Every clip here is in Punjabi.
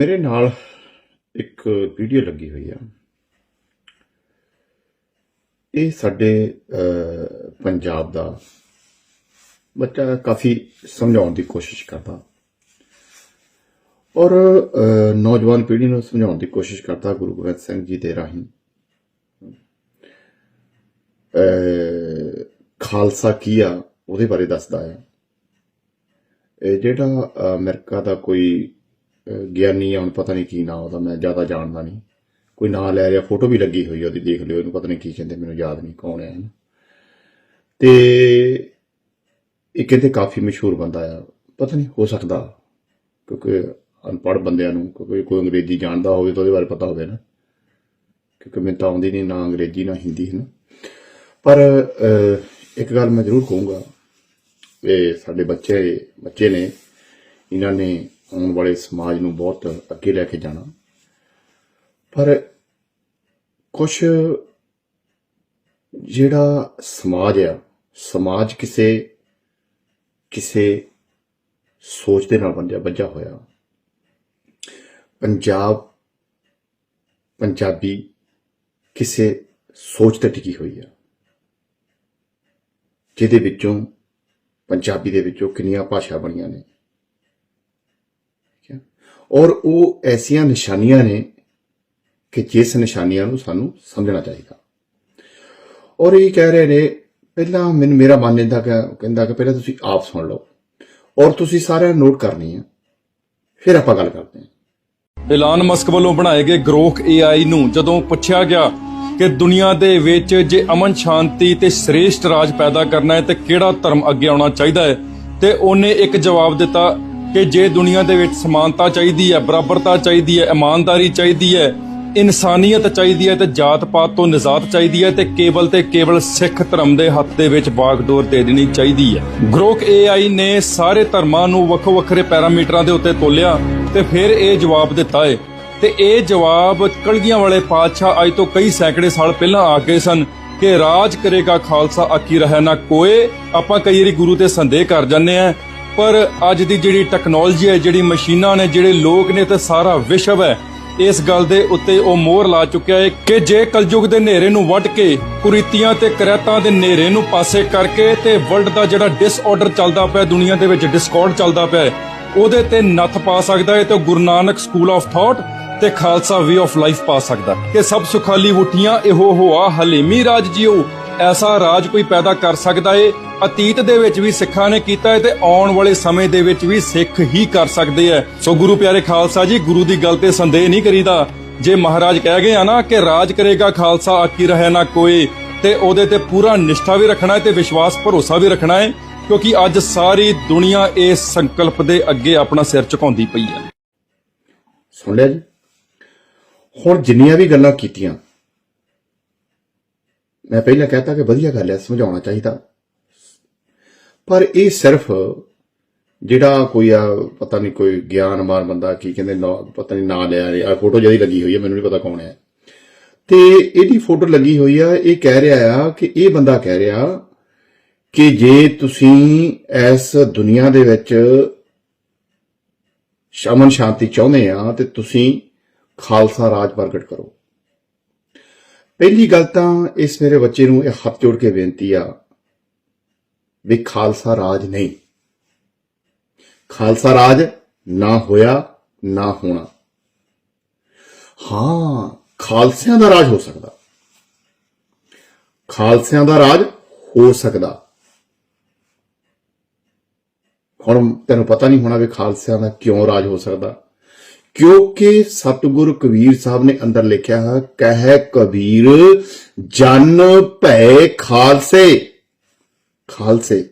ਮੇਰੇ ਨਾਲ ਇੱਕ ਵੀਡੀਓ ਲੱਗੀ ਹੋਈ ਆ। ਇਹ ਸਾਡੇ ਪੰਜਾਬ ਦਾ ਬੱਚਾ ਕਾਫੀ ਸਮਝਾਉਣ ਦੀ ਕੋਸ਼ਿਸ਼ ਕਰਦਾ। ਔਰ ਨੌਜਵਾਨ ਪੀੜ੍ਹੀ ਨੂੰ ਸਮਝਾਉਣ ਦੀ ਕੋਸ਼ਿਸ਼ ਕਰਦਾ ਗੁਰੂ ਗੋਬਿੰਦ ਸਿੰਘ ਜੀ ਦੇ ਰਾਹੀਂ। ਖਾਲਸਾ ਕੀ ਆ ਉਹਦੇ ਬਾਰੇ ਦੱਸਦਾ ਹੈ ਜਿਹੜਾ ਅਹ, ਅਮਰੀਕਾ ਦਾ ਕੋਈ ਗਿਆਨੀ ਆ, ਹੁਣ ਪਤਾ ਨਹੀਂ ਕੀ ਨਾਂ ਉਹਦਾ, ਮੈਂ ਜ਼ਿਆਦਾ ਜਾਣਦਾ ਨਹੀਂ। ਕੋਈ ਨਾਂ ਲੈ ਰਿਹਾ, ਫੋਟੋ ਵੀ ਲੱਗੀ ਹੋਈ ਉਹਦੀ, ਦੇਖ ਲਿਓ, ਇਹਨੂੰ ਪਤਾ ਨਹੀਂ ਕੀ ਕਹਿੰਦੇ, ਮੈਨੂੰ ਯਾਦ ਨਹੀਂ ਕੌਣ ਹੈ। ਤੇ ਇਹ ਕਹਿੰਦੇ ਕਾਫੀ ਮਸ਼ਹੂਰ ਬੰਦਾ ਆ, ਪਤਾ ਨਹੀਂ ਹੋ ਸਕਦਾ, ਕਿਉਂਕਿ ਅਨਪੜ੍ਹ ਬੰਦਿਆਂ ਨੂੰ, ਕਿਉਂਕਿ ਕੋਈ ਅੰਗਰੇਜ਼ੀ ਜਾਣਦਾ ਹੋਵੇ ਤਾਂ ਉਹਦੇ ਬਾਰੇ ਪਤਾ ਹੋਵੇ ਨਾ। ਕਿਉਂਕਿ ਮੈਨੂੰ ਤਾਂ ਆਉਂਦੀ ਨਹੀਂ ਨਾ ਅੰਗਰੇਜ਼ੀ, ਨਾ ਹਿੰਦੀ, ਹੈ ਨਾ। ਪਰ ਇੱਕ ਗੱਲ ਮੈਂ ਜ਼ਰੂਰ ਕਹੂੰਗਾ, ਇਹ ਸਾਡੇ ਬੱਚੇ ਬੱਚੇ ਨੇ, ਇਹਨਾਂ ਨੇ ਆਉਣ ਵਾਲੇ ਸਮਾਜ ਨੂੰ ਬਹੁਤ ਅੱਗੇ ਲੈ ਕੇ ਜਾਣਾ। ਪਰ ਕੁਝ ਜਿਹੜਾ ਸਮਾਜ ਆ, ਸਮਾਜ ਕਿਸੇ ਕਿਸੇ ਸੋਚ ਦੇ ਨਾਲ ਬੰਦਿਆ ਬੱਝਾ ਹੋਇਆ। ਪੰਜਾਬ, ਪੰਜਾਬੀ ਕਿਸੇ ਸੋਚ ਤੇ ਟਿਕੀ ਹੋਈ ਆ। ਜਿਹਦੇ ਵਿੱਚੋਂ, ਪੰਜਾਬੀ ਦੇ ਵਿੱਚੋਂ ਕਿੰਨੀਆਂ ਭਾਸ਼ਾ ਬਣੀਆਂ ਨੇ। ਔਰ ਉਹ ਐਸੀਆਂ ਨਿਸ਼ਾਨੀਆਂ ਨੇ ਕਿ ਜਿਸ ਨਿਸ਼ਾਨੀਆਂ ਨੂੰ ਸਾਨੂੰ ਸਮਝਣਾ ਚਾਹੀਦਾ। ਔਰ ਇਹ ਕਹਿ ਰਹੇ ਨੇ, ਪਹਿਲਾਂ ਮੈਨੂੰ ਮੇਰਾ ਮਨ ਇਹਦਾ ਕਹਿੰਦਾ ਕਿ ਪਹਿਲਾਂ ਤੁਸੀਂ ਆਪ ਸੁਣ ਲਓ ਔਰ ਤੁਸੀਂ ਸਾਰਿਆਂ ਨੋਟ ਕਰਨੀ ਹੈ ਫਿਰ ਆਪਾਂ ਗੱਲ ਕਰਦੇ ਹਾਂ। ਐਲਾਨ ਮਸਕ ਵੱਲੋਂ ਬਣਾਏ ਗਏ ਗਰੋਖ AI ਨੂੰ ਜਦੋਂ ਪੁੱਛਿਆ ਗਿਆ ਕਿ ਦੁਨੀਆ ਦੇ ਵਿੱਚ ਜੇ ਅਮਨ ਸ਼ਾਂਤੀ ਤੇ ਸ੍ਰੇਸ਼ਟ ਰਾਜ ਪੈਦਾ ਕਰਨਾ ਹੈ ਤੇ ਕਿਹੜਾ ਧਰਮ ਅੱਗੇ ਆਉਣਾ ਚਾਹੀਦਾ ਹੈ, ਤੇ ਉਹਨੇ ਇੱਕ ਜਵਾਬ ਦਿੱਤਾ ਕਿ ਜੇ ਦੁਨੀਆ ਦੇ ਵਿੱਚ ਸਮਾਨਤਾ ਚਾਹੀਦੀ ਹੈ, ਬਰਾਬਰਤਾ ਚਾਹੀਦੀ ਹੈ, ਇਮਾਨਦਾਰੀ ਚਾਹੀਦੀ ਹੈ, ਇਨਸਾਨੀਅਤ ਚਾਹੀਦੀ ਹੈ ਤੇ ਜਾਤ ਪਾਤ ਤੋਂ ਨਿਜ਼ਾਤ ਚਾਹੀਦੀ ਹੈ ਤੇ ਕੇਵਲ ਤੇ ਕੇਵਲ ਸਿੱਖ ਧਰਮ ਦੇ ਹੱਥ ਦੇ ਵਿੱਚ ਬਾਗਡੋਰ ਦੇ ਦੇਣੀ ਚਾਹੀਦੀ ਹੈ। ਗਰੋਕ AI ਨੇ ਸਾਰੇ ਧਰਮਾਂ ਨੂੰ ਵੱਖੋ ਵੱਖਰੇ ਪੈਰਾਮੀਟਰਾਂ ਦੇ ਉੱਤੇ ਤੋਲਿਆ ਤੇ ਫਿਰ ਇਹ ਜਵਾਬ ਦਿੱਤਾ ਹੈ ਤੇ ਇਹ ਜਵਾਬ ਕਲਗੀਆਂ ਵਾਲੇ ਪਾਤਸ਼ਾਹ ਅੱਜ ਤੋਂ ਕਈ ਸੈਂਕੜੇ ਸਾਲ ਪਹਿਲਾਂ ਆ ਗਏ ਸਨ ਕਿ ਰਾਜ ਕਰੇਗਾ ਖਾਲਸਾ ਆਕੀ ਰਹਿ ਨਾ ਕੋਏ। ਆਪਾਂ ਕਈ ਵਾਰੀ ਗੁਰੂ ਤੇ ਸੰਦੇਹ ਕਰ ਜਾਂਦੇ ਆ ਪਰ ਅੱਜ ਦੀ ਜਿਹੜੀ ਟੈਕਨੋਲੋਜੀ ਹੈ, ਜਿਹੜੀ ਮਸ਼ੀਨਾਂ ਨੇ, ਜਿਹੜੇ ਲੋਕ ਨੇ ਤੇ ਸਾਰਾ ਵਿਸ਼ਵ ਹੈ, ਇਸ ਗੱਲ ਦੇ ਉੱਤੇ ਉਹ ਮੋਹਰ ਲਾ ਚੁੱਕਿਆ ਹੈ ਕਿ ਜੇ ਕਲਯੁਗ ਦੇ ਹਨੇਰੇ ਨੂੰ ਵੱਢ ਕੇ, ਕੁਰੀਤੀਆਂ ਤੇ ਕਰੈਤਾਂ ਦੇ ਹਨੇਰੇ ਨੂੰ ਪਾਸੇ ਕਰਕੇ ਤੇ ਵਰਲਡ ਦਾ ਜਿਹੜਾ ਡਿਸਆਰਡਰ ਚੱਲਦਾ ਪਿਆ, ਦੁਨੀਆ ਦੇ ਵਿੱਚ ਡਿਸਕਾਰਡ ਚੱਲਦਾ ਪਿਆ ਉਹਦੇ ਤੇ ਨੱਥ ਪਾ ਸਕਦਾ ਹੈ ਤੇ Guru Nanak school of thought ਤੇ ਖਾਲਸਾ ਵੇ ਆਫ ਲਾਈਫ ਪਾ ਸਕਦਾ ਕਿ ਸਭ ਸੁਖਾਲੀ ਉਠੀਆਂ ਇਹੋ ਹੋਆ ਹਲੀਮੀ ਰਾਜ ਜਿਉ ਐਸਾ ਰਾਜ ਕੋਈ ਪੈਦਾ ਕਰ ਸਕਦਾ ਏ? ਅਤੀਤ ਦੇ ਵਿੱਚ ਵੀ ਸਿੱਖਾਂ ਨੇ ਕੀਤਾ ਹੈ ਤੇ ਆਉਣ ਵਾਲੇ ਸਮੇਂ ਦੇ ਵਿੱਚ ਵੀ ਸਿੱਖ ਹੀ ਕਰ ਸਕਦੇ ਐ। ਸੋ ਗੁਰੂ ਪਿਆਰੇ ਖਾਲਸਾ ਜੀ, ਗੁਰੂ ਦੀ ਗੱਲ ਤੇ ਸੰਦੇਹ ਨਹੀਂ ਕਰੀਦਾ। ਜੇ ਮਹਾਰਾਜ ਕਹਿ ਗਏ ਆ ਨਾ ਕਿ ਰਾਜ ਕਰੇਗਾ ਖਾਲਸਾ ਆਕੀ ਰਹੇ ਨਾ ਕੋਈ ਤੇ ਉਹਦੇ ਤੇ ਪੂਰਾ ਨਿਸ਼ਠਾ ਵੀ ਰੱਖਣਾ ਹੈ ਤੇ ਵਿਸ਼ਵਾਸ, ਭਰੋਸਾ ਵੀ ਰੱਖਣਾ ਹੈ ਕਿਉਂਕਿ ਅੱਜ ਸਾਰੀ ਦੁਨੀਆ ਇਸ ਸੰਕਲਪ ਦੇ ਅੱਗੇ ਆਪਣਾ ਸਿਰ ਝੁਕਾਉਂਦੀ ਪਈ ਹੈ ਸੁਣ ਲਿਆ ਜੀ। ਹੁਣ ਜਿੰਨੀਆਂ ਵੀ ਗੱਲਾਂ ਕੀਤੀਆਂ ਮੈਂ ਪਹਿਲਾਂ ਕਹਤਾ ਕਿ ਵਧੀਆ ਗੱਲ ਹੈ, ਸਮਝਾਉਣਾ ਚਾਹੀਦਾ। ਪਰ ਇਹ ਸਿਰਫ ਜਿਹੜਾ ਕੋਈ ਆ, ਪਤਾ ਨਹੀਂ ਕੋਈ ਗਿਆਨਮਾਨ ਬੰਦਾ ਕੀ ਕਹਿੰਦੇ, ਨਾ, ਪਤਾ ਨਹੀਂ ਨਾਂ ਲਿਆ ਰਿਹਾ ਫੋਟੋ ਜਿਹੜੀ ਲੱਗੀ ਹੋਈ ਹੈ, ਮੈਨੂੰ ਨਹੀਂ ਪਤਾ ਕੌਣ ਹੈ। ਤੇ ਇਹਦੀ ਫੋਟੋ ਲੱਗੀ ਹੋਈ ਆ, ਇਹ ਕਹਿ ਰਿਹਾ ਆ ਕਿ ਇਹ ਬੰਦਾ ਕਹਿ ਰਿਹਾ ਕਿ ਜੇ ਤੁਸੀਂ ਇਸ ਦੁਨੀਆ ਦੇ ਵਿੱਚ ਸ਼ਮਨ ਸ਼ਾਂਤੀ ਚਾਹੁੰਦੇ ਆ, ਤੇ ਤੁਸੀਂ ਖਾਲਸਾ ਰਾਜ ਪ੍ਰਗਟ ਕਰੋ। ਪਹਿਲੀ ਗੱਲ ਤਾਂ ਇਸ ਮੇਰੇ ਬੱਚੇ ਨੂੰ ਇਹ ਹੱਥ ਜੋੜ ਕੇ ਬੇਨਤੀ ਆ ਵੀ ਖਾਲਸਾ ਰਾਜ ਨਹੀਂ। ਖਾਲਸਾ ਰਾਜ ਨਾ ਹੋਇਆ, ਨਾ ਹੋਣਾ। ਹਾਂ, ਖਾਲਸਿਆਂ ਦਾ ਰਾਜ ਹੋ ਸਕਦਾ। ਖਾਲਸਿਆਂ ਦਾ ਰਾਜ ਹੋ ਸਕਦਾ। ਹੁਣ ਤੈਨੂੰ ਪਤਾ ਨਹੀਂ ਹੋਣਾ ਵੀ ਖਾਲਸਿਆਂ ਦਾ ਕਿਉਂ ਰਾਜ ਹੋ ਸਕਦਾ। ਕਿਉਂਕਿ ਸਤਿਗੁਰ ਕਬੀਰ ਸਾਹਿਬ ਨੇ ਅੰਦਰ ਲਿਖਿਆ ਹੈ, ਕਹਿ ਕਬੀਰ, ਜਨ ਭੈ ਖਾਲਸੇ। ਖਾਲਸੇ।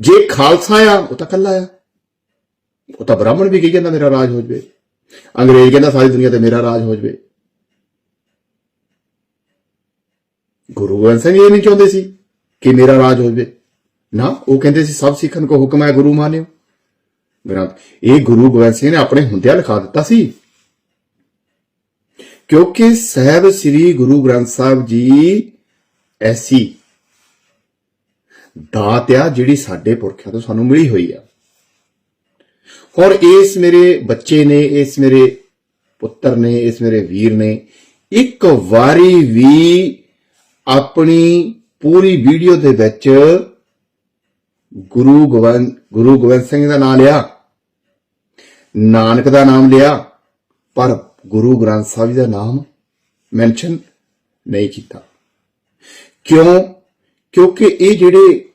ਜੇ ਖਾਲਸਾ ਆ, ਉਹ ਤਾਂ ਕੱਲਾ ਆ। ਉਹ ਤਾਂ ਬ੍ਰਾਹਮਣ ਵੀ ਕਹੀ ਜਾਂਦਾ ਮੇਰਾ ਰਾਜ ਹੋ ਜਵੇ? ਅੰਗਰੇਜ਼ ਕਹਿੰਦਾ ਸਾਰੀ ਦੁਨੀਆ ਤੇ ਮੇਰਾ ਰਾਜ ਹੋ ਜਵੇ? ਗੁਰੂ ਗੋਬਿੰਦ ਸਿੰਘ ਇਹ ਨਹੀਂ ਚਾਹੁੰਦੇ ਸੀ ਕਿ ਮੇਰਾ ਰਾਜ ਹੋ ਜਵੇ। ਨਾ, ਉਹ ਕਹਿੰਦੇ ਸੀ, ਸਭ ਸਿੱਖਣ ਕੋ ਹੁਕਮ ਹੈ, ਗੁਰੂ ਮਾਨਿਓ। ਗ੍ਰੰਥ ਇਹ ਗੁਰੂ ਗੋਬਿੰਦ ਸਿੰਘ ਨੇ ਆਪਣੇ ਹੁੰਦਿਆਂ ਲਿਖਾ ਦਿੱਤਾ ਸੀ। ਕਿਉਂਕਿ ਸਹਿਬ ਸ੍ਰੀ ਗੁਰੂ ਗ੍ਰੰਥ ਸਾਹਿਬ ਜੀ ਐਸੀ ਦਾਤ ਆ ਜਿਹੜੀ ਸਾਡੇ ਪੁਰਖਿਆਂ ਤੋਂ ਸਾਨੂੰ ਮਿਲੀ ਹੋਈ ਆ। ਔਰ ਇਸ ਮੇਰੇ ਬੱਚੇ ਨੇ, ਇਸ ਮੇਰੇ ਪੁੱਤਰ ਨੇ, ਇਸ ਮੇਰੇ ਵੀਰ ਨੇ ਇੱਕ ਵਾਰੀ ਵੀ ਆਪਣੀ ਪੂਰੀ ਵੀਡੀਓ ਦੇ ਵਿੱਚ ਗੁਰੂ ਗੋਬਿੰਦ ਗੁਰੂ ਗੋਬਿੰਦ ਸਿੰਘ ਦਾ ਨਾਮ ਲਿਆ। ਨਾਨਕ ਦਾ ਨਾਮ ਲਿਆ, ਪਰ ਗੁਰੂ ਗ੍ਰੰਥ ਸਾਹਿਬ ਜੀ ਦਾ ਨਾਮ ਮੈਂਸ਼ਨ ਨਹੀਂ ਕੀਤਾ। ਕਿਉਂ? ਕਿਉਂਕਿ ਇਹ ਜਿਹੜੇ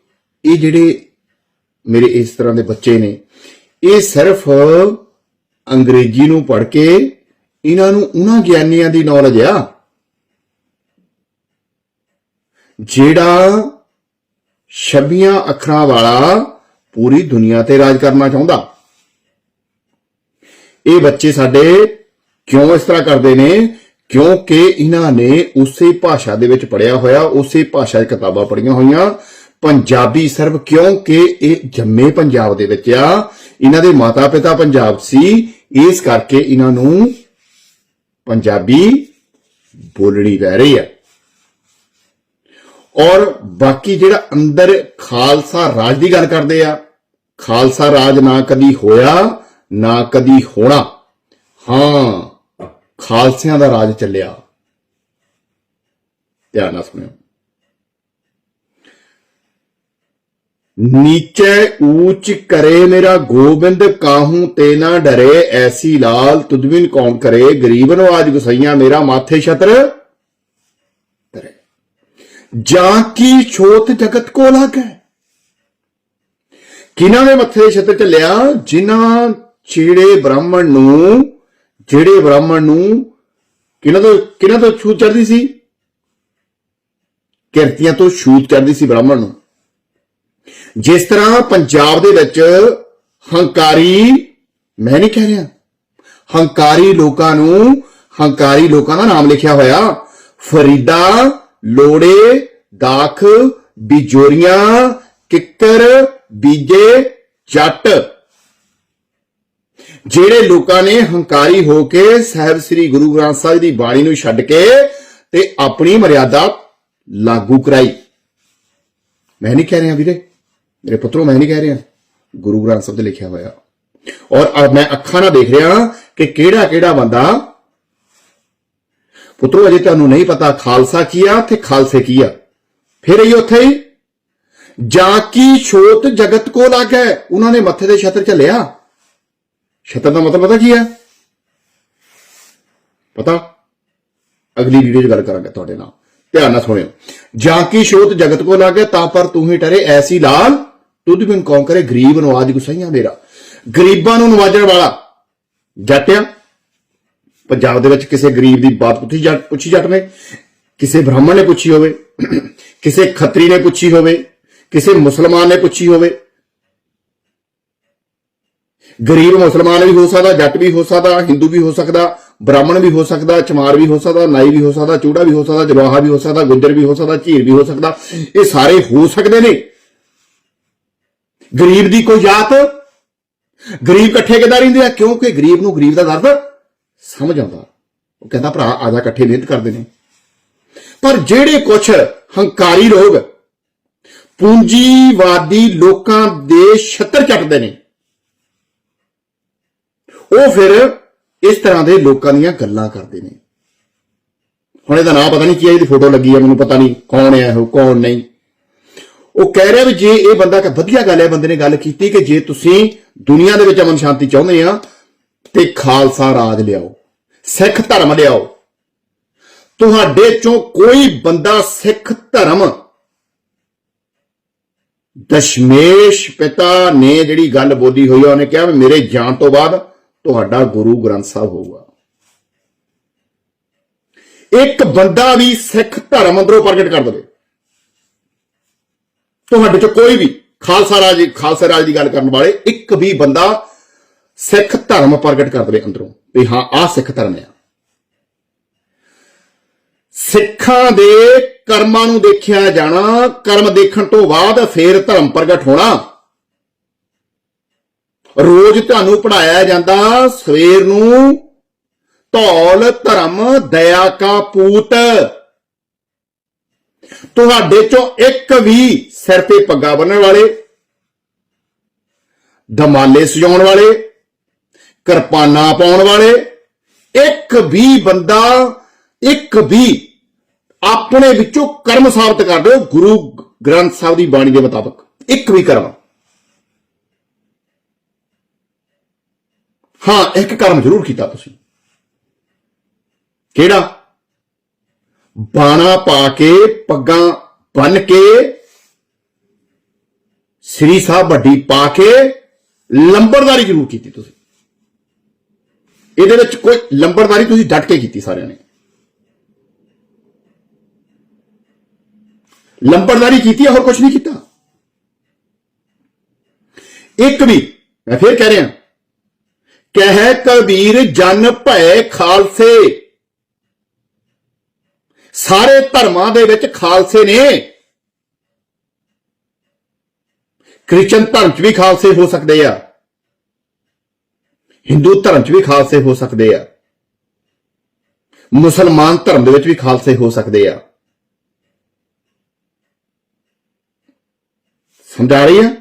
ਇਹ ਜਿਹੜੇ ਮੇਰੇ ਇਸ ਤਰ੍ਹਾਂ ਦੇ ਬੱਚੇ ਨੇ, ਇਹ ਸਿਰਫ ਅੰਗਰੇਜ਼ੀ ਨੂੰ ਪੜ੍ਹ ਕੇ ਇਹਨਾਂ ਨੂੰ ਉਹਨਾਂ ਗਿਆਨੀਆਂ ਦੀ ਨੌਲੇਜ ਆ। ਜਿਹੜਾ ਛੱਬੀਆਂ ਅੱਖਰਾਂ ਵਾਲਾ ਪੂਰੀ ਦੁਨੀਆ ਤੇ ਰਾਜ ਕਰਨਾ ਚਾਹੁੰਦਾ। ਇਹ ਬੱਚੇ ਸਾਡੇ ਕਿਉਂ ਇਸ ਤਰ੍ਹਾਂ ਕਰਦੇ ਨੇ? ਕਿਉਂਕਿ ਇਹਨਾਂ ਨੇ ਉਸੇ ਭਾਸ਼ਾ ਦੇ ਵਿੱਚ ਪੜਿਆ ਹੋਇਆ, ਉਸੇ ਭਾਸ਼ਾ 'ਚ ਕਿਤਾਬਾਂ ਪੜ੍ਹੀਆਂ ਹੋਈਆਂ। ਪੰਜਾਬੀ ਸਿਰਫ ਕਿਉਂਕਿ ਇਹ ਜੰਮੇ ਪੰਜਾਬ ਦੇ ਵਿੱਚ ਆ। ਇਹਨਾਂ ਦੇ ਮਾਤਾ-ਪਿਤਾ ਪੰਜਾਬ ਸੀ। ਇਸ ਕਰਕੇ ਇਹਨਾਂ ਨੂੰ ਪੰਜਾਬੀ ਬੋਲਣੀ ਪੈ ਰਹੀ ਹੈ। ਔਰ ਬਾਕੀ ਜਿਹੜਾ ਅੰਦਰ ਖਾਲਸਾ ਰਾਜ ਦੀ ਗੱਲ ਕਰਦੇ ਆ, ਖਾਲਸਾ ਰਾਜ ਨਾ ਕਦੀ ਹੋਇਆ ਨਾ ਕਦੀ ਹੋਣਾ। ਹਾਂ, ਖਾਲਸਿਆਂ ਦਾ ਰਾਜ ਚੱਲਿਆ। ਧਿਆਨ ਨਾਲ ਸੁਣਿਓ। ਨੀਚੇ ਊਚ ਕਰੇ ਮੇਰਾ ਗੋਬਿੰਦ, ਕਾਹੂ ਤੇ ਨਾ ਡਰੇ ਐਸੀ ਲਾਲ, ਤੁਦਵਿਨ ਕੌਣ ਕਰੇ? ਗਰੀਬ ਨਵਾਜ ਗੁਸਈਆ ਮੇਰਾ ਮਾਥੇ ਛਤਰ ਤਰੇ ਜਾਂ ਕੀ ਛੋਤ ਜਗਤ ਕੋ ਲਾਗੈ? ਕਿਨਾਂ ਨੇ ਮੱਥੇ ਦੇ ਛਤਰ ਚੱਲਿਆ ਜਿਨ੍ਹਾਂ ਚੀੜੇ ਬ੍ਰਾਹਮਣ ਨੂੰ, ਜਿਹੜੇ ਬ੍ਰਾਹਮਣ ਨੂੰ ਕਿਹਨਾਂ ਤੋਂ ਕਿਹਨਾਂ ਤੋਂ ਛੂਤ ਚੜਦੀ ਸੀ? ਕਿਰਤੀਆਂ ਤੋਂ ਛੂਤ ਚੜਦੀ ਸੀ ਬ੍ਰਾਹਮਣ ਨੂੰ। ਜਿਸ ਤਰ੍ਹਾਂ ਪੰਜਾਬ ਦੇ ਵਿੱਚ ਹੰਕਾਰੀ, ਮੈਂ ਨਹੀਂ ਕਹਿ ਰਿਹਾ। ਹੰਕਾਰੀ ਲੋਕਾਂ ਨੂੰ, ਹੰਕਾਰੀ ਲੋਕਾਂ ਦਾ ਨਾਮ ਲਿਖਿਆ ਹੋਇਆ। ਫਰੀਦਾ, ਲੋੜੇ, ਦਾਖ, ਬਿਜੋਰੀਆਂ, ਕਿੱਕਰ, ਬੀਜੇ, ਜੱਟ। ਜਿਹੜੇ ਲੋਕਾਂ ਨੇ ਹੰਕਾਰੀ ਹੋ ਕੇ ਸਾਹਿਬ ਸ੍ਰੀ ਗੁਰੂ ਗ੍ਰੰਥ ਸਾਹਿਬ ਦੀ ਬਾਣੀ ਨੂੰ ਛੱਡ ਕੇ ਤੇ ਆਪਣੀ ਮਰਿਆਦਾ ਲਾਗੂ ਕਰਾਈ। ਮੈਂ ਨਹੀਂ ਕਹਿ ਰਿਹਾ ਵੀਰੇ। ਮੇਰੇ ਪੁੱਤਰੋ, ਮੈਂ ਨਹੀਂ ਕਹਿ ਰਿਹਾ। ਗੁਰੂ ਗ੍ਰੰਥ ਸਾਹਿਬ ਤੇ ਲਿਖਿਆ ਹੋਇਆ। ਔਰ ਮੈਂ ਅੱਖਾਂ ਨਾਲ ਦੇਖ ਰਿਹਾ ਕਿ ਕਿਹੜਾ ਕਿਹੜਾ ਬੰਦਾ ਪੁੱਤਰੋ, ਅਜੇ ਤੁਹਾਨੂੰ ਨਹੀਂ ਪਤਾ ਖਾਲਸਾ ਕੀ ਆ ਤੇ ਖਾਲਸੇ ਕੀ ਆ। ਫਿਰ ਇਹ ਉੱਥੇ ਹੀ, ਜਾ ਕੀ ਛੋਤ ਜਗਤ ਕੋ ਲਾਗੈ? ਉਹਨਾਂ ਨੇ ਮੱਥੇ ਦੇ ਛਤਰ ਚੱਲਿਆ ਛਤਰ ਦਾ ਮਤਲਬ ਪਤਾ ਕੀ ਹੈ? ਪਤਾ? ਅਗਲੀ ਵੀਡੀਓ 'ਚ ਗੱਲ ਕਰਾਂਗੇ ਤੁਹਾਡੇ ਨਾਲ। ਧਿਆਨ ਨਾਲ ਸੁਣਿਓ। ਜਾਂ ਕੀ ਸ਼ੋਤ ਜਗਤ ਕੋ ਲਾਗੇ ਤਾਂ ਪਰ ਤੂੰ ਹੀ ਟਰੇ ਐਸੀ ਲਾਲ ਤੁਧ ਬਿਨ ਕੌਣ ਕਰੇ, ਗਰੀਬ ਨਵਾਜ ਗੁਸਈਆਂ ਮੇਰਾ। ਗਰੀਬਾਂ ਨੂੰ ਨਵਾਜਣ ਵਾਲਾ, ਜੱਟਿਆ, ਪੰਜਾਬ ਦੇ ਵਿੱਚ ਕਿਸੇ ਗਰੀਬ ਦੀ ਬਾਤ ਪੁੱਛੀ ਜੱਟ ਪੁੱਛੀ ਜੱਟ ਨੇ, ਕਿਸੇ ਬ੍ਰਾਹਮਣ ਨੇ ਪੁੱਛੀ ਹੋਵੇ, ਕਿਸੇ ਖੱਤਰੀ ਨੇ ਪੁੱਛੀ ਹੋਵੇ, ਕਿਸੇ ਮੁਸਲਮਾਨ ਨੇ ਪੁੱਛੀ ਹੋਵੇ ਗਰੀਬ ਮੁਸਲਮਾਨ ਵੀ ਹੋ ਸਕਦਾ ਜੱਟ ਵੀ ਹੋ ਸਕਦਾ ਹਿੰਦੂ ਵੀ ਹੋ ਸਕਦਾ ਬ੍ਰਾਹਮਣ ਵੀ ਹੋ ਸਕਦਾ ਚਮਾਰ ਵੀ ਹੋ ਸਕਦਾ ਨਾਈ ਵੀ ਹੋ ਸਕਦਾ ਚੂੜਾ ਵੀ ਹੋ ਸਕਦਾ ਜਵਾਹਾ ਵੀ ਹੋ ਸਕਦਾ ਗੁੱਜਰ ਵੀ ਹੋ ਸਕਦਾ ਝੀਰ ਵੀ ਹੋ ਸਕਦਾ ਇਹ ਸਾਰੇ ਹੋ ਸਕਦੇ ਨੇ ਗਰੀਬ ਦੀ ਕੋਈ ਜਾਤ ਗਰੀਬ ਇਕੱਠੇ ਕਿੱਦਾਂ ਰਹਿੰਦੇ ਆ ਕਿਉਂਕਿ ਗਰੀਬ ਨੂੰ ਗਰੀਬ ਦਾ ਦਰਦ ਸਮਝ ਆਉਂਦਾ ਉਹ ਕਹਿੰਦਾ ਭਰਾ ਆਜਾ ਇਕੱਠੇ ਮਿਹਨਤ ਕਰਦੇ ਨੇ ਪਰ ਜਿਹੜੇ ਕੁਛ ਹੰਕਾਰੀ ਲੋਕ ਪੂੰਜੀਵਾਦੀ ਲੋਕਾਂ ਦੇ ਛੱਤਰ ਚੱਟਦੇ ਨੇ ਉਹ ਫਿਰ ਇਸ ਤਰ੍ਹਾਂ ਦੇ ਲੋਕਾਂ ਦੀਆਂ ਗੱਲਾਂ ਕਰਦੇ ਨੇ। ਹੁਣ ਇਹਦਾ ਨਾਮ ਪਤਾ ਨਹੀਂ ਕੀ ਹੈ, ਇਹਦੀ ਫੋਟੋ ਲੱਗੀ ਹੈ, ਮੈਨੂੰ ਪਤਾ ਨਹੀਂ ਕੌਣ ਹੈ ਉਹ, ਕੌਣ ਨਹੀਂ। ਉਹ ਕਹਿ ਰਿਹਾ ਵੀ ਜੇ ਇਹ ਬੰਦਾ ਕਿ ਵਧੀਆ ਗੱਲ ਹੈ, ਬੰਦੇ ਨੇ ਗੱਲ ਕੀਤੀ ਕਿ ਜੇ ਤੁਸੀਂ ਦੁਨੀਆ ਦੇ ਵਿੱਚ ਅਮਨ ਸ਼ਾਂਤੀ ਚਾਹੁੰਦੇ ਆ, ਤੇ ਖਾਲਸਾ ਰਾਜ ਲਿਆਓ, ਸਿੱਖ ਧਰਮ ਲਿਆਓ। ਤੁਹਾਡੇ ਚੋਂ ਕੋਈ ਬੰਦਾ ਸਿੱਖ ਧਰਮ ਦਸ਼ਮੇਸ਼ ਪਿਤਾ ਨੇ ਜਿਹੜੀ ਗੱਲ ਬੋਲੀ ਹੋਈ ਆ, ਉਹਨੇ ਕਿਹਾ ਵੀ ਮੇਰੇ ਜਾਣ ਤੋਂ ਬਾਅਦ ਤੁਹਾਡਾ ਗੁਰੂ ਗ੍ਰੰਥ ਸਾਹਿਬ ਹੋਊਗਾ। ਇੱਕ ਬੰਦਾ ਵੀ ਸਿੱਖ ਧਰਮ ਅੰਦਰੋਂ ਪ੍ਰਗਟ ਕਰ ਦੇਵੇ। ਤੁਹਾਡੇ ਚ ਕੋਈ ਵੀ ਖਾਲਸਾ ਰਾਜ ਖਾਲਸਾ ਰਾਜ ਦੀ ਗੱਲ ਕਰਨ ਵਾਲੇ, ਇੱਕ ਵੀ ਬੰਦਾ ਸਿੱਖ ਧਰਮ ਪ੍ਰਗਟ ਕਰ ਦੇਵੇ ਅੰਦਰੋਂ। ਵੀ ਹਾਂ, ਆਹ ਸਿੱਖ ਧਰਮ ਆ। ਸਿੱਖਾਂ ਦੇ ਕਰਮਾਂ ਨੂੰ ਦੇਖਿਆ ਜਾਣਾ, ਕਰਮ ਦੇਖਣ ਤੋਂ ਬਾਅਦ ਫੇਰ ਧਰਮ ਪ੍ਰਗਟ ਹੋਣਾ ਰੋਜ਼ ਤੁਹਾਨੂੰ ਪੜਾਇਆ ਜਾਂਦਾ, ਸਵੇਰ ਨੂੰ, ਧੌਲ, ਧਰਮ, ਦਇਆ ਕਾ ਪੂਤ। ਤੁਹਾਡੇ ਚੋਂ ਇੱਕ ਵੀ ਸਿਰ ਤੇ ਪੱਗਾ ਬੰਨਣ ਵਾਲੇ ਦਮਾਲੇ ਸਜਾਉਣ ਵਾਲੇ, ਕਿਰਪਾਨਾਂ ਪਾਉਣ ਵਾਲੇ, ਇੱਕ ਵੀ ਬੰਦਾ, ਇੱਕ ਵੀ ਆਪਣੇ ਵਿੱਚੋਂ ਕਰਮ ਸਾਬਤ ਕਰ ਦਿਓ, ਗੁਰੂ ਗ੍ਰੰਥ ਸਾਹਿਬ ਦੀ ਬਾਣੀ ਦੇ ਮੁਤਾਬਕ, ਇੱਕ ਵੀ ਕਰਮ। ਹਾਂ, ਇੱਕ ਕਰਮ ਜ਼ਰੂਰ ਕੀਤਾ ਤੁਸੀਂ। ਕਿਹੜਾ? ਬਾਣਾ ਪਾ ਕੇ ਪੱਗਾਂ ਬੰਨ ਕੇ ਸ੍ਰੀ ਸਾਹਿਬ ਵੱਡੀ ਪਾ ਕੇ ਲੰਬੜਦਾਰੀ ਜ਼ਰੂਰ ਕੀਤੀ ਤੁਸੀਂ। ਇਹਦੇ ਵਿੱਚ ਕੋਈ ਲੰਬੜਦਾਰੀ ਤੁਸੀਂ ਡਟ ਕੇ ਕੀਤੀ ਸਾਰਿਆਂ ਨੇ। ਲੰਬੜਦਾਰੀ ਕੀਤੀ ਹੋਰ ਕੁਝ ਨਹੀਂ ਕੀਤਾ। ਇੱਕ ਵੀ, ਮੈਂ ਫੇਰ ਕਹਿ ਰਿਹਾ ਕਹਿ ਕਬੀਰ ਜਨ ਭੈ ਖਾਲਸੇ। ਸਾਰੇ ਧਰਮਾਂ ਦੇ ਵਿੱਚ ਖਾਲਸੇ ਨੇ। ਕ੍ਰਿਸਚਨ ਧਰਮ 'ਚ ਵੀ ਖਾਲਸੇ ਹੋ ਸਕਦੇ ਆ। ਹਿੰਦੂ ਧਰਮ 'ਚ ਵੀ ਖਾਲਸੇ ਹੋ ਸਕਦੇ ਆ। ਮੁਸਲਮਾਨ ਧਰਮ ਦੇ ਵਿੱਚ ਵੀ ਖਾਲਸੇ ਹੋ ਸਕਦੇ ਆ। ਸਮਝਾ ਰਹੀ ਆ?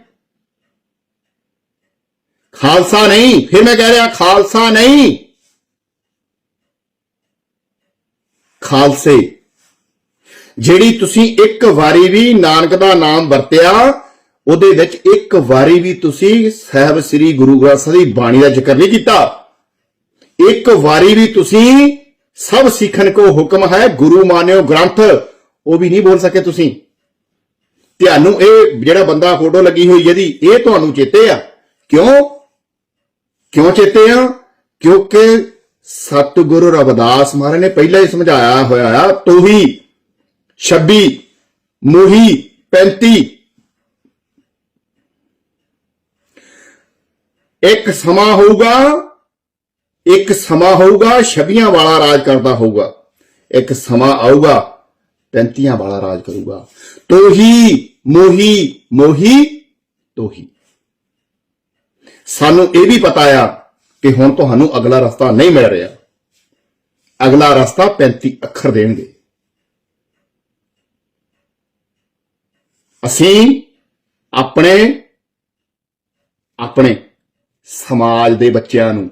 ਖਾਲਸਾ ਨਹੀਂ। ਫਿਰ ਮੈਂ ਕਹਿ ਰਿਹਾ, ਖਾਲਸਾ ਨਹੀਂ। ਖਾਲਸੇ, ਜਿਹੜੀ ਤੁਸੀਂ ਇੱਕ ਵਾਰੀ ਵੀ ਨਾਨਕ ਦਾ ਨਾਮ ਵਰਤਿਆ, ਉਹਦੇ ਵਿੱਚ ਇੱਕ ਵਾਰੀ ਵੀ ਤੁਸੀਂ ਸਾਹਿਬ ਸ੍ਰੀ ਗੁਰੂ ਗ੍ਰੰਥ ਸਾਹਿਬ ਦੀ ਬਾਣੀ ਦਾ ਜ਼ਿਕਰ ਨਹੀਂ ਕੀਤਾ। ਇੱਕ ਵਾਰੀ ਵੀ ਤੁਸੀਂ ਸਭ ਸਿੱਖਣ ਕੋ ਹੁਕਮ ਹੈ, ਗੁਰੂ ਮਾਨਿਓ ਗ੍ਰੰਥ, ਉਹ ਵੀ ਨਹੀਂ ਬੋਲ ਸਕੇ ਤੁਸੀਂ। ਤੁਹਾਨੂੰ ਇਹ ਜਿਹੜਾ ਬੰਦਾ ਫੋਟੋ ਲੱਗੀ ਹੋਈ ਜਿਹਦੀ ਇਹ ਤੁਹਾਨੂੰ ਚੇਤੇ ਆ। ਕਿਉਂ? ਕਿਉਂ ਚੇਤੇ ਆ? ਕਿਉਂਕਿ ਸਤਿਗੁਰੂ ਰਵਿਦਾਸ ਮਹਾਰਾਜ ਨੇ ਪਹਿਲਾਂ ਹੀ ਸਮਝਾਇਆ ਹੋਇਆ ਆ, ਤੋਹੀ 26 ਮੋਹੀ 35 ਇੱਕ ਸਮਾਂ ਹੋਊਗਾ, ਇੱਕ ਸਮਾਂ ਹੋਊਗਾ, ਛਬੀਆਂ ਵਾਲਾ ਰਾਜ ਕਰਦਾ ਹੋਊਗਾ। ਇੱਕ ਸਮਾਂ ਆਊਗਾ, ਪੈਂਤੀਆਂ ਵਾਲਾ ਰਾਜ ਕਰੂਗਾ। ਤੋਹੀ, ਮੋਹੀ ਮੋਹੀ, ਤੋਹੀ। ਸਾਨੂੰ ਇਹ ਵੀ ਪਤਾ ਆ ਕਿ ਹੁਣ ਤੁਹਾਨੂੰ ਅਗਲਾ ਰਸਤਾ ਨਹੀਂ ਮਿਲ ਰਿਹਾ। ਅਗਲਾ ਰਸਤਾ 35 ਅੱਖਰ ਦੇਣਗੇ। ਅਸੀਂ ਆਪਣੇ ਆਪਣੇ ਸਮਾਜ ਦੇ ਬੱਚਿਆਂ ਨੂੰ,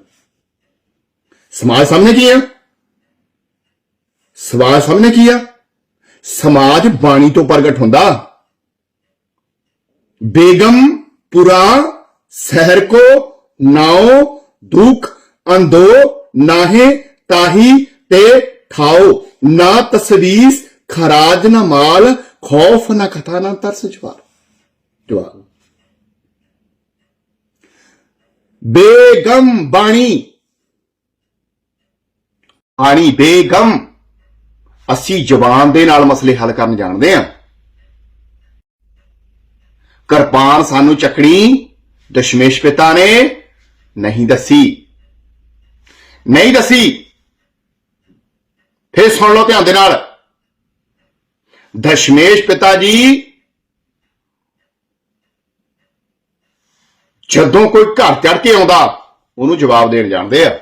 ਸਮਾਜ ਸਾਹਮਣੇ ਕੀ ਆ? ਸਮਾਜ ਸਾਹਮਣੇ ਕੀ ਆ? ਸਮਾਜ ਬਾਣੀ ਤੋਂ ਪ੍ਰਗਟ ਹੁੰਦਾ। ਬੇਗਮ ਪੁਰਾ शहर को नाओ दुख अंधो नाहे ताही ते ठाओ ना तस्वीस खराज न माल खौफ न कथा न तरस जवार जवाब बेगम बाणी ਆਣੀ ਬੇਗਮ ਅਸੀਂ ਜ਼ਬਾਨ ਦੇ ਨਾਲ ਮਸਲੇ ਹੱਲ ਕਰਨ ਜਾਣਦੇ ਹਾਂ ਕਿਰਪਾਨ ਸਾਨੂੰ ਚੱਕਣੀ ਦਸ਼ਮੇਸ਼ ਪਿਤਾ ਨੇ ਨਹੀਂ ਦੱਸੀ। ਨਹੀਂ ਦੱਸੀ। ਫੇਰ ਸੁਣ ਲਓ ਧਿਆਨ ਦੇ ਨਾਲ। ਦਸ਼ਮੇਸ਼ ਪਿਤਾ ਜੀ, ਜਦੋਂ ਕੋਈ ਘਰ ਚੜ ਕੇ ਆਉਂਦਾ, ਉਹਨੂੰ ਜਵਾਬ ਦੇਣ ਜਾਣਦੇ ਆ।